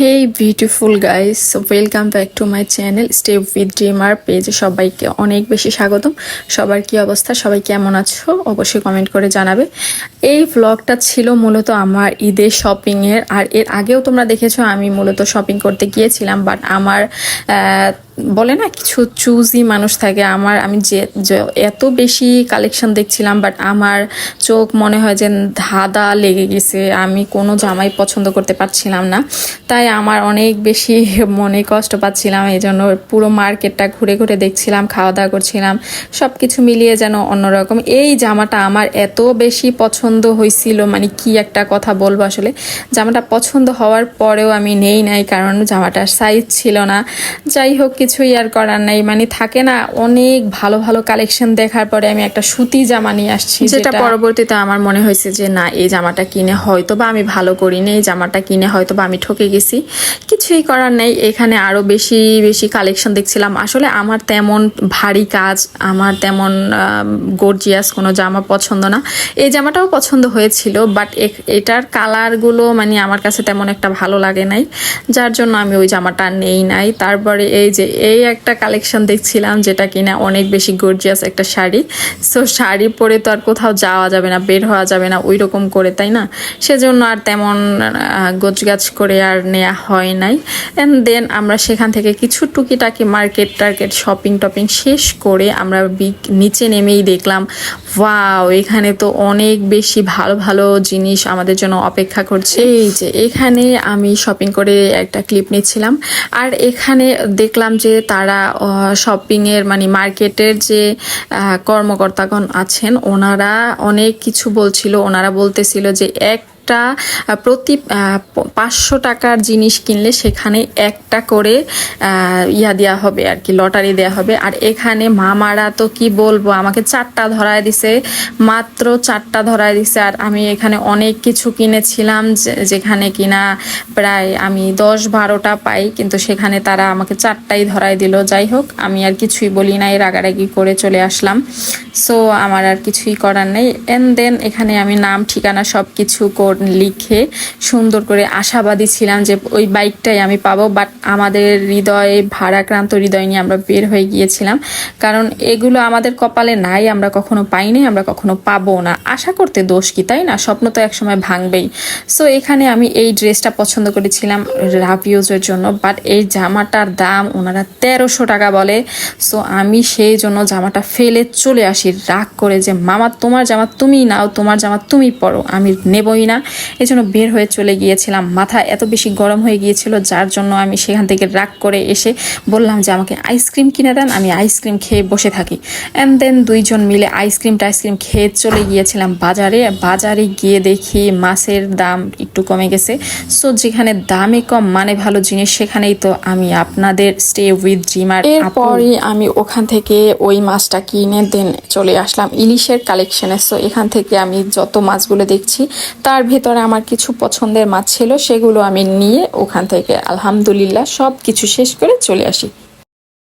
Hey beautiful guys welcome back to my channel step with dreamer পেজে সবাইকে অনেক বেশি স্বাগতম। সবার কি অবস্থা? সবাই কেমন আছো? অবশ্যই কমেন্ট করে জানাবে। এই ব্লগটা ছিল মূলত আমার ঈদের শপিংয়ের আর এর আগেও তোমরা দেখেছ, আমি মূলত শপিং করতে গিয়েছিলাম বাট আমার বলে না, কিছু চুজি মানুষ থাকে। আমার, আমি যে এত বেশি কালেকশন দেখছিলাম বাট আমার চোখ মনে হয় যে ধাঁধা লেগে গেছে। আমি কোনো জামাই পছন্দ করতে পারছিলাম না। তাই আমার অনেক বেশি মনে কষ্ট পাচ্ছিলাম। এই জন্য পুরো মার্কেটটা ঘুরে ঘুরে দেখছিলাম, খাওয়া দাওয়া করছিলাম। সব কিছু মিলিয়ে যেন অন্যরকম। এই জামাটা আমার এত বেশি পছন্দ হয়েছিল মানে কি একটা কথা বলব আসলে। জামাটা পছন্দ হওয়ার পরেও আমি নেই নাই, কারণ জামাটার সাইজ ছিল না। যাই হোক কিছুই আর করার নাই। মানে থাকে না অনেক ভালো ভালো কালেকশন দেখার পরে আমি একটা সুতি জামা নিয়ে আসছি যেটা পরবর্তীতে আমার মনে হয়েছে যে না এই জামাটা কিনে হয়তো বা আমি ভালো করিনি এই জামাটা কিনে হয়তো বা আমি ঠকে গেছি। কিছুই করার নেই। এখানে আরও বেশি বেশি কালেকশন দেখছিলাম। আসলে আমার তেমন ভারী কাজ, আমার তেমন গর্জিয়াস কোনো জামা পছন্দ না। এই জামাটাও পছন্দ হয়েছিল বাট এটার কালারগুলো মানে আমার কাছে তেমন একটা ভালো লাগে নাই। যার জন্য আমি ওই জামাটা নেই নাই। তারপরে এই যে, এই একটা কালেকশন দেখছিলাম যেটা কিনা অনেক বেশি গর্জিয়াস একটা শাড়ি। সো শাড়ি পরে তো আর কোথাও যাওয়া যাবে না, বের হওয়া যাবে না ওই রকম করে, তাই না? সেজন্য আর তেমন গোছগাছ করে আর নেওয়া হয় নাই। অ্যান্ড দেন আমরা সেখান থেকে কিছু টুকিটাকি মার্কেট টার্কেট শপিং টপিং শেষ করে আমরা নিচে নেমেই দেখলাম ওয়াও এখানে তো অনেক বেশি ভালো ভালো জিনিস আমাদের জন্য অপেক্ষা করছে। এই যে। এখানে আমি শপিং করে একটা ক্লিপ নিচ্ছিলাম। আর এখানে দেখলাম যে তারা শপিংয়ের মানে মার্কেটের যে কর্মকর্তাগণ আছেন ওনারা অনেক কিছু বলছিল। ওনারা বলতেছিল যে এক একটা প্রতি পাঁচশো টাকার জিনিস কিনলে সেখানে একটা করে ইয়া দেওয়া হবে আর কি, লটারি দেওয়া হবে। আর এখানে মামারা তো কি বলব, আমাকে চারটা ধরায় দিছে, মাত্র চারটা ধরায় দিছে। আর আমি এখানে অনেক কিছু কিনেছিলাম যেখানে কিনা প্রায় আমি দশ বারোটা পাই, কিন্তু সেখানে তারা আমাকে চারটাই ধরায় দিল। যাই হোক, আমি আর কিছুই বলি না নাই রাগারাগি করে চলে আসলাম। সো আমার আর কিছুই করার নেই। এন্ড দেন এখানে আমি নাম, ঠিকানা সব কিছু কোড লিখে সুন্দর করে আশাবাদী ছিলাম যে ওই বাইকটাই আমি পাবো বাট আমাদের হৃদয়ে, ভারাক্রান্ত হৃদয় নিয়ে আমরা বের হয়ে গিয়েছিলাম। কারণ এগুলো আমাদের কপালে নাই, আমরা কখনো পাইনি, আমরা কখনো পাবো না। আশা করতে দোষ কি, তাই না? স্বপ্ন তো একসময় ভাঙবেই। সো এখানে আমি এই ড্রেসটা পছন্দ করেছিলাম রাফ ইউজের জন্য বাট এই জামাটার দাম ওনারা তেরোশো টাকা বলে। সো আমি সেই জন্য জামাটা ফেলে চলে আসি, রাগ করে যে, মামা, তোমার জামা তুমি নাও, তোমার জামা তুমি পরো, আমি নেবই না। এই জন্য বের হয়ে চলে গিয়েছিলাম। মাথা এত বেশি গরম হয়ে গিয়েছিল, যার জন্য আমি সেখান থেকে রাগ করে এসে বললাম যে, আমাকে আইসক্রিম কিনে দেন, আমি আইসক্রিম খেয়ে বসে থাকি। অ্যান্ড দেন দুইজন মিলে আইসক্রিম টাইসক্রিম খেয়ে চলে গিয়েছিলাম বাজারে। বাজারে গিয়ে দেখি মাছের দাম একটু কমে গেছে। সো যেখানে দামে কম মানে ভালো জিনিস, সেখানেই তো আমি আপনাদের স্টে উইথ জিমার এরপরই আমি ওখান থেকে ওই মাছটা কিনে দেন, চলে আসলাম ইলিশের কালেকশনে সো এখান থেকে আমি যত মাছগুলো দেখছি, তার ভেতরে আমার কিছু পছন্দের মাছ ছিল, সেগুলো আমি নিয়ে ওখান থেকে আলহামদুলিল্লাহ সব কিছু শেষ করে চলে আসি।